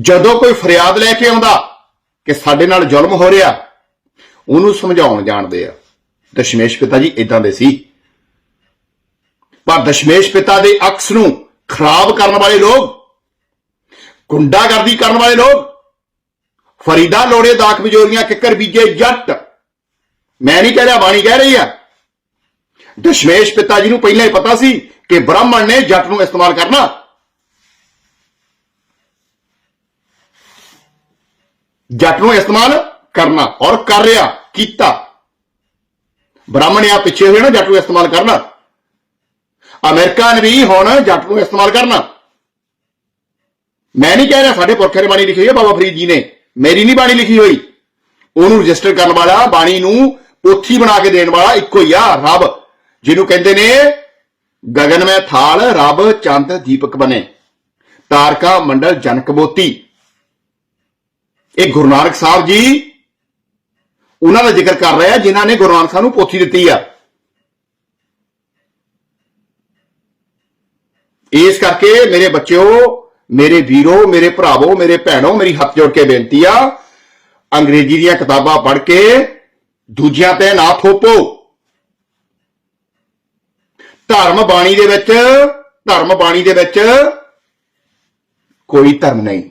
ਜਦੋਂ ਕੋਈ ਫਰਿਆਦ ਲੈ ਕੇ ਆਉਂਦਾ ਕਿ ਸਾਡੇ ਨਾਲ ਜ਼ੁਲਮ ਹੋ ਰਿਹਾ, ਉਹਨੂੰ ਸਮਝਾਉਣ ਜਾਣਦੇ ਆ। ਦਸ਼ਮੇਸ਼ ਪਿਤਾ ਜੀ ਇਦਾਂ ਦੇ ਸੀ। ਪਰ ਦਸ਼ਮੇਸ਼ ਪਿਤਾ ਦੇ ਅਕਸ ਨੂੰ ਖਰਾਬ ਕਰਨ ਵਾਲੇ ਲੋਕ, ਗੁੰਡਾਗਰਦੀ ਕਰਨ ਵਾਲੇ ਲੋਕ, ਫਰੀਦਾ ਲੋੜੇ ਦਾਖ ਬਿਜੋਰੀਆਂ ਕਿੱਕਰ ਬੀਜੇ ਜੱਟ। ਮੈਂ ਨਹੀਂ ਕਹਿ ਰਿਹਾ, ਬਾਣੀ ਕਹਿ ਰਹੀ ਆ। ਦਸ਼ਮੇਸ਼ ਪਿਤਾ ਜੀ ਨੂੰ ਪਹਿਲਾਂ ਹੀ ਪਤਾ ਸੀ ਕਿ ਬ੍ਰਾਹਮਣ ਨੇ ਜੱਟ ਨੂੰ ਇਸਤੇਮਾਲ ਕਰਨਾ। ਜੱਟ ਨੂੰ ਇਸਤੇਮਾਲ ਕਰਨਾ ਔਰ ਕਰ ਰਿਹਾ, ਕੀਤਾ। ਬ੍ਰਾਹਮਣ ਆ ਪਿੱਛੇ ਹੋਏ ਨਾ, ਜੱਟ ਨੂੰ ਇਸਤੇਮਾਲ ਕਰਨਾ। ਅਮਰੀਕਾ ਨੇ ਵੀ ਹੁਣ ਜੱਟ ਨੂੰ ਇਸਤੇਮਾਲ ਕਰਨਾ। ਮੈਂ ਨਹੀਂ ਕਹਿ ਰਿਹਾ ਸਾਡੇ ਪੁਰਖਿਆਂ ਨੇ ਬਾਣੀ ਲਿਖੀ ਹੋਈ ਹੈ, ਬਾਬਾ ਫਰੀਦ ਜੀ ਨੇ। ਮੇਰੀ ਨਹੀਂ ਬਾਣੀ ਲਿਖੀ ਹੋਈ। ਉਹਨੂੰ ਰਜਿਸਟਰ ਕਰਨ ਵਾਲਾ, ਬਾਣੀ ਨੂੰ ਪੋਥੀ ਬਣਾ ਕੇ ਦੇਣ ਵਾਲਾ ਇੱਕੋ ਹੀ ਆ, ਰੱਬ। ਜਿਹਨੂੰ ਕਹਿੰਦੇ ਨੇ, ਗਗਨ ਮੈਂ ਥਾਲ, ਰੱਬ ਚੰਦ ਦੀਪਕ ਬਣੇ ਤਾਰਕਾ ਮੰਡਲ ਜਨਕ ਬੋਤੀ ਇਹ ਗੁਰੂ ਨਾਨਕ ਸਾਹਿਬ ਜੀ, ਉਹਨਾਂ ਦਾ ਜ਼ਿਕਰ ਕਰ ਰਿਹਾ ਜਿਨ੍ਹਾਂ ਨੇ ਗੁਰੂ ਨਾਨਕ ਸਾਹਿਬ ਨੂੰ ਪੋਥੀ ਦਿੱਤੀ ਆ। ਇਸ ਕਰਕੇ ਮੇਰੇ ਬੱਚਿਓ, ਮੇਰੇ ਵੀਰੋ, ਮੇਰੇ ਭਰਾਵੋ, ਮੇਰੇ ਭੈਣੋ, ਮੇਰੀ ਹੱਥ ਜੋੜ ਕੇ ਬੇਨਤੀ ਆ, ਅੰਗਰੇਜ਼ੀ ਦੀਆਂ ਕਿਤਾਬਾਂ ਪੜ੍ਹ ਕੇ ਦੂਜਿਆਂ ਤੇ ਨਾ ਥੋਪੋ। ਧਰਮ ਬਾਣੀ ਦੇ ਵਿੱਚ, ਧਰਮ ਬਾਣੀ ਦੇ ਵਿੱਚ ਕੋਈ ਧਰਮ ਨਹੀਂ।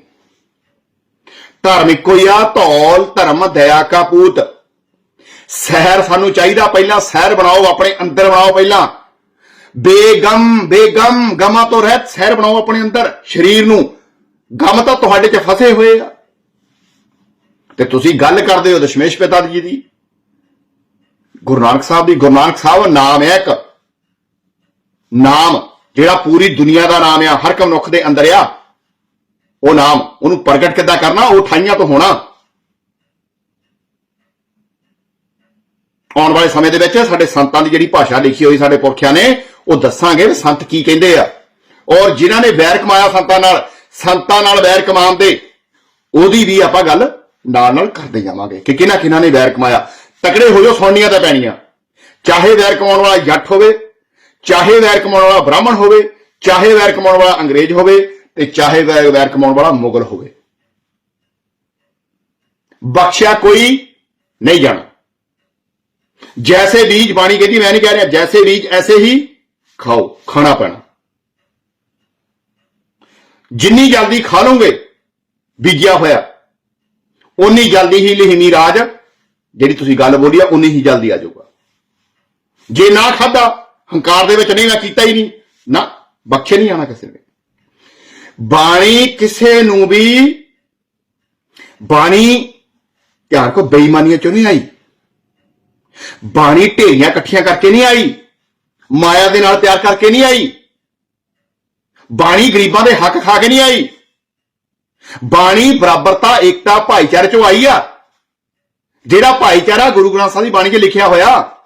ਧਰਮ ਇੱਕੋ ਹੀ ਆ, ਧੌਲ, ਧਰਮ, ਦਇਆ ਕਾ ਪੂਤ। ਸਹਿਰ ਸਾਨੂੰ ਚਾਹੀਦਾ ਪਹਿਲਾਂ ਸਹਿਰ ਬਣਾਓ, ਆਪਣੇ ਅੰਦਰ ਬਣਾਓ ਪਹਿਲਾਂ। ਬੇਗਮ ਬੇਗਮ, ਗਮਾਂ ਤੋਂ ਰਹਿਤ ਸਹਿਰ ਬਣਾਓ ਆਪਣੇ ਅੰਦਰ। ਸਰੀਰ ਨੂੰ ਗਮ ਤਾਂ ਤੁਹਾਡੇ 'ਚ ਫਸੇ ਹੋਏ ਆ। ਤੇ ਤੁਸੀਂ ਗੱਲ ਕਰਦੇ ਹੋ ਦਸ਼ਮੇਸ਼ ਪਿਤਾ ਜੀ ਦੀ। ਗੁਰੂ ਨਾਨਕ ਸਾਹਿਬ ਦੀ, ਗੁਰੂ ਨਾਨਕ ਸਾਹਿਬ ਨਾਮ ਹੈ ਇੱਕ। ਨਾਮ ਜਿਹੜਾ ਪੂਰੀ ਦੁਨੀਆ ਦਾ ਨਾਮ ਆ, ਹਰ ਇੱਕ ਮਨੁੱਖ ਦੇ ਅੰਦਰ ਆ। ਉਹ ਨਾਮ, ਉਹਨੂੰ ਪ੍ਰਗਟ ਕਿੱਦਾਂ ਕਰਨਾ? ਉਹ ਠਾਈਆਂ ਤੋਂ ਹੋਣਾ। ਆਉਣ ਵਾਲੇ ਸਮੇਂ ਦੇ ਵਿੱਚ ਸਾਡੇ ਸੰਤਾਂ ਦੀ ਜਿਹੜੀ ਭਾਸ਼ਾ ਲਿਖੀ ਹੋਈ ਸਾਡੇ ਪੁਰਖਿਆਂ ਨੇ ਉਹ ਦੱਸਾਂਗੇ ਵੀ ਸੰਤ ਕੀ ਕਹਿੰਦੇ ਆ। ਔਰ ਜਿਨ੍ਹਾਂ ਨੇ ਵੈਰ ਕਮਾਇਆ ਸੰਤਾਂ ਨਾਲ ਸੰਤਾਂ ਨਾਲ ਵੈਰ ਕਮਾਉਣ ਦੇ, ਉਹਦੀ ਵੀ ਆਪਾਂ ਗੱਲ ਨਾਲ ਨਾਲ ਕਰਦੇ ਜਾਵਾਂਗੇ ਕਿ ਕਿਹਨਾਂ ਕਿਹਨਾਂ ਨੇ ਵੈਰ ਕਮਾਇਆ। ਤਕੜੇ ਹੋ ਜਾਓ ਸੋਨੀਆਂ ਤਾਂ ਪੈਣੀਆਂ। ਚਾਹੇ ਵੈਰ ਕਮਾਉਣ ਵਾਲਾ ਜੱਟ ਹੋਵੇ, ਚਾਹੇ ਵੈਰ ਕਮਾਉਣ ਵਾਲਾ ਬ੍ਰਾਹਮਣ ਹੋਵੇ, ਚਾਹੇ ਵੈਰ ਕਮਾਉਣ ਵਾਲਾ ਅੰਗਰੇਜ਼ ਹੋਵੇ ਤੇ ਚਾਹੇ ਵੈਰ ਵੈਰ ਕਮਾਉਣ ਵਾਲਾ ਮੁਗਲ ਹੋਵੇ। ਬਖਸ਼ਿਆ ਕੋਈ ਨਹੀਂ ਜਾਣਾ। ਜੈਸੇ ਬੀਜ ਬਾਣੀ ਕਹਿੰਦੀ, ਮੈਂ ਨਹੀਂ ਕਹਿ ਰਿਹਾ, ਜੈਸੇ ਬੀਜ ਐਸੇ ਹੀ ਖਾਓ, ਖਾਣਾ ਪੈਣਾ। ਜਿੰਨੀ ਜਲਦੀ ਖਾ ਲਓਗੇ, ਬੀਜਿਆ ਹੋਇਆ ਉਨੀ ਜਲਦੀ ਹੀ ਲਿਹਿਮੀ ਰਾਜ, ਜਿਹੜੀ ਤੁਸੀਂ ਗੱਲ ਬੋਲੀ ਆ ਉਨੀ ਹੀ ਜਲਦੀ ਆ ਜਾਊਗਾ। ਜੇ ਨਾ ਖਾਦਾ ਹੰਕਾਰ ਦੇ ਵਿੱਚ ਨਹੀਂ ਮੈਂ ਕੀਤਾ ਹੀ ਨਹੀਂ, ਨਾ, ਬਖਸ਼ੇ ਨਹੀਂ ਆਣਾ ਕਿਸੇ ਨੇ। ਬਾਣੀ ਕਿਸੇ ਨੂੰ ਵੀ, ਬਾਣੀ ਧਿਆਨ ਕੋ ਬੇਈਮਾਨੀਆਂ ਚੋਂ ਨਹੀਂ ਆਈ। ਬਾਣੀ ਢੇਰੀਆਂ ਇਕੱਠੀਆਂ ਕਰਕੇ ਨਹੀਂ ਆਈ। ਮਾਇਆ ਦੇ ਨਾਲ ਤਿਆਰ ਕਰਕੇ ਨਹੀਂ ਆਈ। ਬਾਣੀ ਗਰੀਬਾਂ ਦੇ ਹੱਕ ਖਾ ਕੇ ਨਹੀਂ ਆਈ। ਬਾਣੀ ਬਰਾਬਰਤਾ, ਏਕਤਾ ਭਾਈਚਾਰੇ ਚੋਂ ਆਈ ਆ। ਜਿਹੜਾ ਭਾਈਚਾਰਾ ਗੁਰੂ ਗ੍ਰੰਥ ਸਾਹਿਬ ਦੀ ਬਾਣੀ 'ਚ ਲਿਖਿਆ ਹੋਇਆ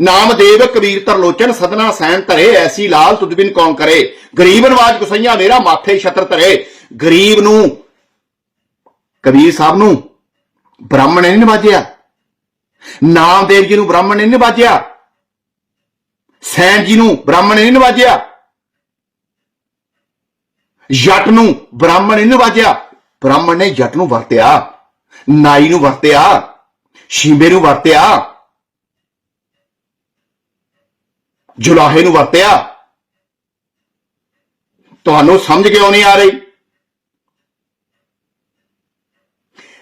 ਨਾਮਦੇਵ ਕਬੀਰ ਤਰਲੋਚਨ ਸਦਨਾ ਸੈਨ ਧਰੇ, ਐਸੀ ਲਾਲ ਤੁਦਬਿਨ ਕੌਣ ਕਰੇ। ਗਰੀਬ ਨਵਾਜ ਗੁਸਈਆ, ਮੇਰਾ ਮਾਥੇ ਛਤਰ ਧਰੇ। ਗਰੀਬ ਨੂੰ, ਕਬੀਰ ਸਾਹਿਬ ਨੂੰ ਬ੍ਰਾਹਮਣ ਨੇ ਨਿਵਾਜਿਆ। ਨਾਮਦੇਵ ਜੀ ਨੂੰ ਬ੍ਰਾਹਮਣ ਨੇ ਨਿਵਾਜਿਆ। ਸੈਨ ਜੀ ਨੂੰ ਬ੍ਰਾਹਮਣ ਨੇ ਨਹੀਂ ਨਵਾਜਿਆ। ਜੱਟ ਨੂੰ ਬ੍ਰਾਹਮਣ ਨੇ ਨਹੀਂ ਨਵਾਜਿਆ। ਬ੍ਰਾਹਮਣ ਨੇ ਜੱਟ ਨੂੰ ਵਰਤਿਆ, ਨਾਈ ਨੂੰ ਵਰਤਿਆ, ਸ਼ੀਂਬੇ ਨੂੰ ਵਰਤਿਆ, ਜੁਲਾਹੇ ਨੂੰ ਵਰਤਿਆ। ਤੁਹਾਨੂੰ ਸਮਝ ਕਿਉਂ ਨਹੀਂ ਆ ਰਹੀ?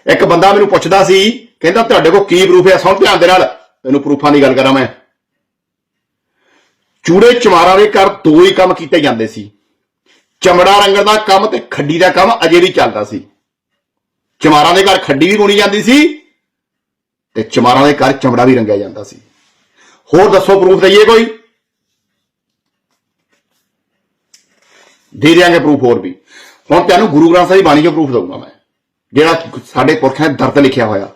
ਇੱਕ ਬੰਦਾ ਮੈਨੂੰ ਪੁੱਛਦਾ ਸੀ, ਕਹਿੰਦਾ ਤੁਹਾਡੇ ਕੋਲ ਕੀ ਪ੍ਰੂਫ ਹੈ? ਸੁਣ ਧਿਆਨ ਦੇ ਨਾਲ ਤੈਨੂੰ ਪ੍ਰੂਫਾਂ ਦੀ ਗੱਲ ਕਰਾਂ ਮੈਂ। ਚੂੜੇ ਚਮਾਰਾਂ ਦੇ ਘਰ ਦੋ ਹੀ ਕੰਮ ਕੀਤੇ ਜਾਂਦੇ ਸੀ। ਚਮੜਾ ਰੰਗਣ ਦਾ ਕੰਮ ਤੇ ਖੱਡੀ ਦਾ ਕੰਮ ਅਜੇ ਵੀ ਚੱਲਦਾ ਸੀ। ਚਮਾਰਾਂ ਦੇ ਘਰ ਖੱਡੀ ਵੀ ਗੁਣੀ ਜਾਂਦੀ ਸੀ ਤੇ ਚਮਾਰਾਂ ਦੇ ਘਰ ਚਮੜਾ ਵੀ ਰੰਗਿਆ ਜਾਂਦਾ ਸੀ। ਹੋਰ ਦੱਸੋ ਪ੍ਰੂਫ ਦਈਏ ਕੋਈ? ਦੇ ਦਿਆਂਗੇ ਪ੍ਰੂਫ ਹੋਰ ਵੀ। ਹੁਣ ਤੁਹਾਨੂੰ ਗੁਰੂ ਗ੍ਰੰਥ ਸਾਹਿਬ ਦੀ ਬਾਣੀ 'ਚੋਂ ਪ੍ਰੂਫ ਦਊਂਗਾ ਮੈਂ। ਜਿਹੜਾ ਸਾਡੇ ਪੁਰਖਾਂ ਨੇ ਦਰਦ ਲਿਖਿਆ ਹੋਇਆ।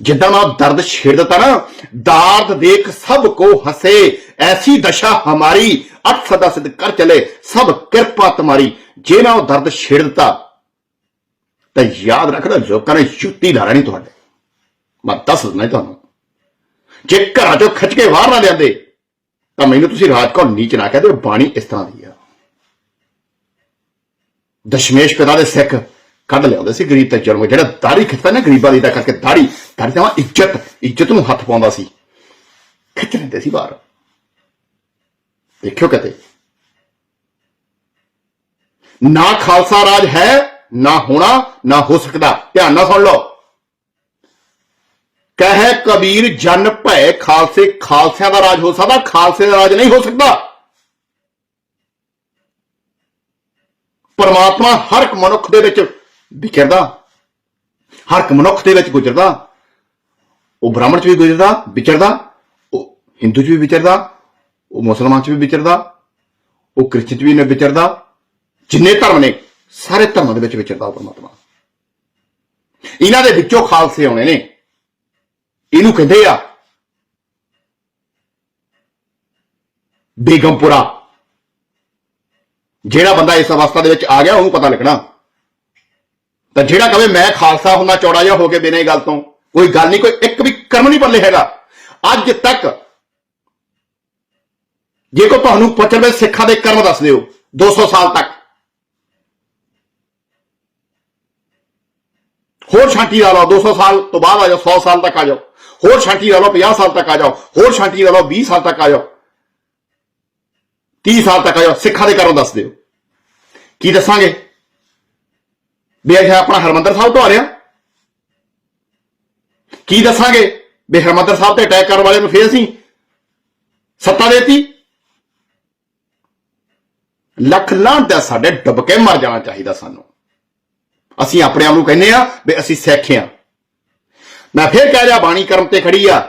ਜਿੱਦਾਂ ਮੈਂ ਉਹ ਦਰਦ ਛੇੜ ਦਿੱਤਾ ਨਾ, ਦਾਰਦ ਦੇਖ ਸਭ ਕੋ ਹਸੇ ਐਸੀ ਦਸ਼ਾ ਹਮਾਰੀ ਅਠ ਸਦਾ ਸਿਧ ਕਰ ਚਲੇ ਸਭ ਕਿਰਪਾ ਤੁਮਾਰੀ ਜੇ ਮੈਂ ਉਹ ਦਰਦ ਛੇੜ ਦਿੱਤਾ ਤਾਂ ਯਾਦ ਰੱਖਣਾ ਲੋਕਾਂ ਨੇ ਜੁੱਤੀ ਲਾ ਲੈਣੀ ਤੁਹਾਡੇ ਮੈਂ ਦੱਸ ਦਿੰਦਾ ਤੁਹਾਨੂੰ ਜੇ ਘਰਾਂ ਚੋਂ ਖਿੱਚ ਕੇ ਬਾਹਰ ਨਾ ਲਿਆਂਦੇ ਤਾਂ ਮੈਨੂੰ ਤੁਸੀਂ ਰਾਜ ਕੋ ਨੀਚ ਨਾ ਕਹਦੇ ਬਾਣੀ ਇਸ ਤਰ੍ਹਾਂ ਦੀ ਆ ਦਸ਼ਮੇਸ਼ ਪਿਤਾ ਦੇ ਸਿੱਖ ਕੱਢ ਲਿਆਉਂਦੇ ਸੀ ਗਰੀਬ ਤੇ ਜਨਮ ਜਿਹੜਾ ਦਾੜੀ ਖਿੱਚਦਾ ਨਾ ਗਰੀਬਾਂ ਦੀ ਤਾਂ ਕਰਕੇ ਦਾੜੀ ਦਾੜੀ ਤਾਂ ਇੱਜ਼ਤ ਇੱਜ਼ਤ ਨੂੰ ਹੱਥ ਪਾਉਂਦਾ ਸੀ ਖਿੱਚ ਲੈਂਦੇ ਸੀ ਬਾਹਰ ਦੇਖਿਓ ਕਦੇ ਨਾ ਖਾਲਸਾ ਰਾਜ ਹੈ, ਨਾ ਹੋਣਾ, ਨਾ ਹੋ ਸਕਦਾ। ਧਿਆਨ ਨਾਲ ਸੁਣ ਲਓ। ਕਹਿ ਕਬੀਰ, ਜਨ ਭੈ ਖਾਲਸੇ, ਖਾਲਸਿਆਂ ਦਾ ਰਾਜ ਹੋ ਸਕਦਾ, ਖਾਲਸੇ ਦਾ ਰਾਜ ਨਹੀਂ ਹੋ ਸਕਦਾ। ਪਰਮਾਤਮਾ ਹਰ ਇੱਕ ਮਨੁੱਖ ਦੇ ਵਿੱਚ ਵਿਚਰਦਾ ਹਰ ਇੱਕ ਮਨੁੱਖ ਦੇ ਵਿੱਚ ਗੁਜ਼ਰਦਾ। ਉਹ ਬ੍ਰਾਹਮਣ ਚ ਵੀ ਗੁਜ਼ਰਦਾ, ਵਿਚਰਦਾ। ਉਹ ਹਿੰਦੂ ਚ ਵੀ ਵਿਚਰਦਾ। ਉਹ ਮੁਸਲਮਾਨ ਚ ਵੀ ਵਿਚਰਦਾ, ਉਹ ਕ੍ਰਿਸਚਨ ਚ ਵੀ ਨੇ ਵਿਚਰਦਾ, ਜਿੰਨੇ ਧਰਮ ਨੇ, ਸਾਰੇ ਧਰਮਾਂ ਦੇ ਵਿੱਚ ਵਿਚਰਦਾ ਉਹ ਪਰਮਾਤਮਾ। ਇਹਨਾਂ ਦੇ ਵਿੱਚੋਂ ਖਾਲਸੇ ਆਉਣੇ ਨੇ। ਇਹਨੂੰ ਕਹਿੰਦੇ ਆ ਬੇਗਮਪੁਰਾ। ਜਿਹੜਾ ਬੰਦਾ ਇਸ ਅਵਸਥਾ ਦੇ ਵਿੱਚ ਆ ਗਿਆ, ਉਹਨੂੰ ਪਤਾ ਲੱਗਣਾ। ਤਾਂ ਜਿਹੜਾ ਕਹੇ ਮੈਂ ਖਾਲਸਾ ਹੁੰਦਾ, ਚੌੜਾ ਜਿਹਾ ਹੋ ਕੇ ਬਿਨਾਂ ਗੱਲ ਤੋਂ, ਕੋਈ ਗੱਲ ਨਹੀਂ, ਕੋਈ ਇੱਕ ਵੀ ਕਰਮ ਨਹੀਂ ਪੱਲੇ ਹੈਗਾ। ਅੱਜ ਤੱਕ ਜੇ ਕੋ ਤੁਹਾਨੂੰ ਪੁੱਛਵੇ ਸਿੱਖਾਂ ਦੇ ਕਰਮ ਦੱਸ ਦਿਓ 200 ਸਾਲ ਤੱਕ। ਹੋਰ ਛਾਂਟੀ ਲਾ ਲਓ 200 ਸਾਲ ਤੋਂ ਬਾਅਦ ਆ ਜਾਓ 100 ਸਾਲ ਤੱਕ ਆ ਜਾਓ। ਹੋਰ ਛਾਂਟੀ ਲਾ ਲਓ 50 ਸਾਲ ਤੱਕ ਆ ਜਾਓ। ਹੋਰ ਛਾਂਟੀ ਲਾ ਲਓ 20 ਸਾਲ ਤੱਕ ਆ ਜਾਓ। 30 ਸਾਲ ਤੱਕ ਆ ਜਾਓ, ਸਿੱਖਾਂ ਦੇ ਕਰਮ ਦੱਸ ਦਿਓ। ਕੀ ਦੱਸਾਂਗੇ? ਵੀ ਇਹ ਆਪਣਾ ਹਰਮੰਦਰ ਸਾਹਿਬ ਤੋਂ ਆ ਰਿਹਾ। ਕੀ ਦੱਸਾਂਗੇ? ਵੀ ਹਰਮੰਦਰ ਸਾਹਿਬ ਤੇ ਅਟੈਕ ਕਰਨ ਵਾਲੇ ਨੂੰ ਫੇਰ ਅਸੀਂ ਸੱਤਾ ਦੇਤੀ। ਲੱਖ ਲਾਂਟ ਸਾਡੇ ਡੁੱਬ ਕੇ ਮਰ ਜਾਣਾ ਚਾਹੀਦਾ ਸਾਨੂੰ। ਅਸੀਂ ਆਪਣੇ ਆਪ ਨੂੰ ਕਹਿੰਦੇ ਆ ਵੀ ਅਸੀਂ ਸਿੱਖ ਆ ਮੈਂ ਫੇਰ ਕਹਿ ਰਿਹਾ ਬਾਣੀ ਕਰਮ ਤੇ ਖੜੀ ਆ।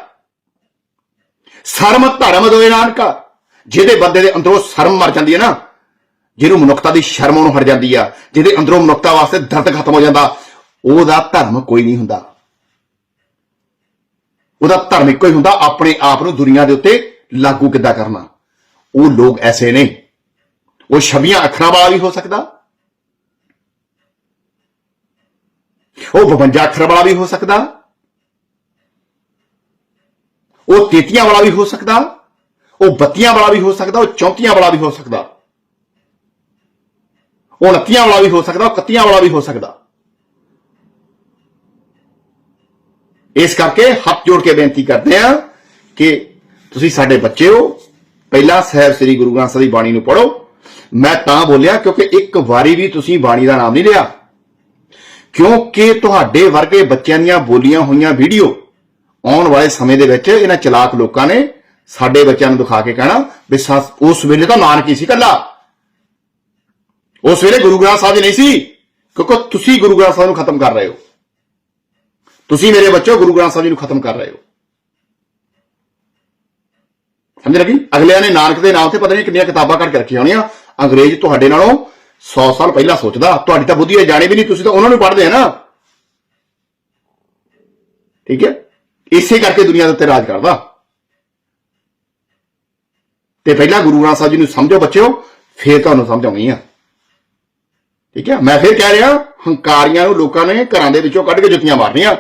ਸ਼ਰਮ ਧਰਮ ਦੋਏ ਨਾਨਕਾ, ਜਿਹਦੇ ਬੰਦੇ ਦੇ ਅੰਦਰੋਂ ਸ਼ਰਮ ਮਰ ਜਾਂਦੀ ਹੈ ਨਾ, ਜਿਹਨੂੰ ਮਨੁੱਖਤਾ ਦੀ ਸ਼ਰਮ ਉਹਨੂੰ ਹਟ ਜਾਂਦੀ ਆ, ਜਿਹਦੇ ਅੰਦਰੋਂ ਮਨੁੱਖਤਾ ਵਾਸਤੇ ਦਰਦ ਖਤਮ ਹੋ ਜਾਂਦਾ, ਉਹਦਾ ਧਰਮ ਕੋਈ ਨਹੀਂ ਹੁੰਦਾ। ਉਹਦਾ ਧਰਮ ਇੱਕੋ ਹੀ ਹੁੰਦਾ, ਆਪਣੇ ਆਪ ਨੂੰ ਦੁਨੀਆ ਦੇ ਉੱਤੇ ਲਾਗੂ ਕਿੱਦਾਂ ਕਰਨਾ। ਉਹ ਲੋਕ ਐਸੇ ਨੇ ਉਹ ਛਵੀਆਂ ਅੱਖਰਾਂ ਵਾਲਾ ਵੀ ਹੋ ਸਕਦਾ? ਉਹ 52 ਅੱਖਰ ਵਾਲਾ ਵੀ ਹੋ ਸਕਦਾ? ਉਹ ਤੇਤੀਆਂ ਵਾਲਾ ਵੀ ਹੋ ਸਕਦਾ? ਉਹ ਬੱਤੀਆਂ ਵਾਲਾ ਵੀ ਹੋ ਸਕਦਾ? ਉਹ ਚੌਂਤੀਆਂ ਵਾਲਾ ਵੀ ਹੋ ਸਕਦਾ? ਉਹ 29 ਵਾਲਾ ਵੀ ਹੋ ਸਕਦਾ? ਉਹ 31 ਵਾਲਾ ਵੀ ਹੋ ਸਕਦਾ? ਇਸ ਕਰਕੇ ਹੱਥ ਜੋੜ ਕੇ ਬੇਨਤੀ ਕਰਦੇ ਆ ਕਿ ਤੁਸੀਂ ਸਾਡੇ ਬੱਚੇ ਹੋ। ਪਹਿਲਾਂ ਸਾਹਿਬ ਸ੍ਰੀ ਗੁਰੂ ਗ੍ਰੰਥ ਸਾਹਿਬ ਦੀ ਬਾਣੀ ਨੂੰ ਪੜੋ ਮੈਂ ਤਾਂ ਬੋਲਿਆ ਕਿਉਂਕਿ ਇੱਕ ਵਾਰੀ ਵੀ ਤੁਸੀਂ ਬਾਣੀ ਦਾ ਨਾਮ ਨਹੀਂ ਲਿਆ। ਕਿਉਂਕਿ ਤੁਹਾਡੇ ਵਰਗੇ ਬੱਚਿਆਂ ਦੀਆਂ ਬੋਲੀਆਂ ਹੋਈਆਂ ਵੀਡੀਓ ਆਉਣ ਵਾਲੇ ਸਮੇਂ ਦੇ ਵਿੱਚ ਇਹਨਾਂ ਚਲਾਕ ਲੋਕਾਂ ਨੇ ਸਾਡੇ ਬੱਚਿਆਂ ਨੂੰ ਦਿਖਾ ਕੇ ਕਹਿਣਾ ਵੀ ਸੱਸ- ਉਸ ਵੇਲੇ ਤਾਂ ਨਾਨਕੀ ਸੀ ਕੱਲਾ ਉਸ ਵੇਲੇ ਗੁਰੂ ਗ੍ਰੰਥ ਸਾਹਿਬ ਜੀ ਨਹੀਂ ਸੀ, ਕਿਉਂਕਿ ਤੁਸੀਂ ਗੁਰੂ ਗ੍ਰੰਥ ਸਾਹਿਬ ਨੂੰ ਖਤਮ ਕਰ ਰਹੇ ਹੋ। ਤੁਸੀਂ ਮੇਰੇ ਬੱਚੋ ਗੁਰੂ ਗ੍ਰੰਥ ਸਾਹਿਬ ਜੀ ਨੂੰ ਖਤਮ ਕਰ ਰਹੇ ਹੋ। ਸਮਝ ਲੱਗੀ? ਅਗਲਿਆਂ ਨੇ ਨਾਨਕ ਦੇ ਨਾਮ ਤੇ ਪਤਾ ਨਹੀਂ ਕਿੰਨੀਆਂ ਕਿਤਾਬਾਂ ਕੱਢ ਕੇ ਰੱਖੀਆਂ ਹੋਣੀਆਂ। ਅੰਗਰੇਜ਼ ਤੁਹਾਡੇ ਨਾਲੋਂ 100 ਸਾਲ ਪਹਿਲਾਂ ਸੋਚਦਾ, ਤੁਹਾਡੀ ਤਾਂ ਬੁੱਧੀ ਹੈ, ਜਾਣੀ ਵੀ ਨਹੀਂ, ਤੁਸੀਂ ਤਾਂ ਉਹਨਾਂ ਨੂੰ ਪੜ੍ਹਦੇ ਆ ਨਾ। ਠੀਕ ਹੈ? ਇਸੇ ਕਰਕੇ ਦੁਨੀਆ ਦੇ ਉੱਤੇ ਰਾਜ ਕਰਦਾ। ਤੇ ਪਹਿਲਾਂ ਗੁਰੂ ਗ੍ਰੰਥ ਸਾਹਿਬ ਜੀ ਨੂੰ ਸਮਝੋ ਬੱਚਿਓ, ਫੇਰ ਤੁਹਾਨੂੰ ਸਮਝ ਆਉਣੀ ਆ। ਠੀਕ ਹੈ? ਮੈਂ ਫਿਰ ਕਹਿ ਰਿਹਾ, ਹੰਕਾਰੀਆਂ ਨੂੰ ਲੋਕਾਂ ਨੇ ਘਰਾਂ ਦੇ ਵਿੱਚੋਂ ਕੱਢ ਕੇ ਜੁੱਤੀਆਂ ਮਾਰਨੀਆਂ।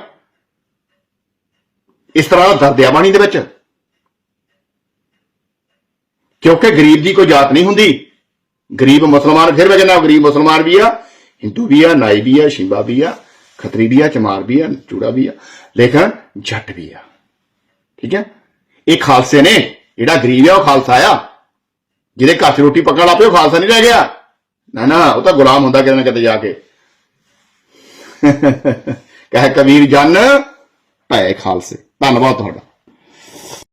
ਇਸ ਤਰ੍ਹਾਂ ਦਾ ਦਰਦ ਆ ਬਾਣੀ ਦੇ ਵਿੱਚ। ਕਿਉਂਕਿ ਗਰੀਬ ਦੀ ਕੋਈ ਜਾਤ ਨਹੀਂ ਹੁੰਦੀ। ਗਰੀਬ ਮੁਸਲਮਾਨ, ਫਿਰ ਮੈਂ ਕਹਿੰਦਾ ਗਰੀਬ ਮੁਸਲਮਾਨ ਵੀ ਆ, ਹਿੰਦੂ ਵੀ ਆ, ਨਾਈ ਵੀ ਆ, ਸ਼ਿੰਬਾ ਵੀ ਆ, ਖੱਤਰੀ ਵੀ ਆ, ਚਮਾਰ ਵੀ ਆ, ਚੂੜਾ ਵੀ ਆ, ਲੇਕਿਨ ਜੱਟ ਵੀ ਆ। ਠੀਕ ਹੈ? ਇਹ ਖਾਲਸੇ ਨੇ, ਜਿਹੜਾ ਗਰੀਬ ਆ, ਉਹ ਖਾਲਸਾ ਆ। ਜਿਹਦੇ ਘਰ 'ਚ ਰੋਟੀ ਪੱਕਣ ਲੱਗ ਪਈ ਉਹ ਖਾਲਸਾ ਨਹੀਂ ਰਹਿ ਗਿਆ। ਨਾ ਨਾ, ਉਹ ਤਾਂ ਗੁਲਾਮ ਹੁੰਦਾ ਕਿਤੇ ਨਾ ਕਿਤੇ ਜਾ ਕੇ। ਕਹੇ ਕਬੀਰ ਜਨ, ਭੈ ਖਾਲਸੇ। ਧੰਨਵਾਦ ਤੁਹਾਡਾ।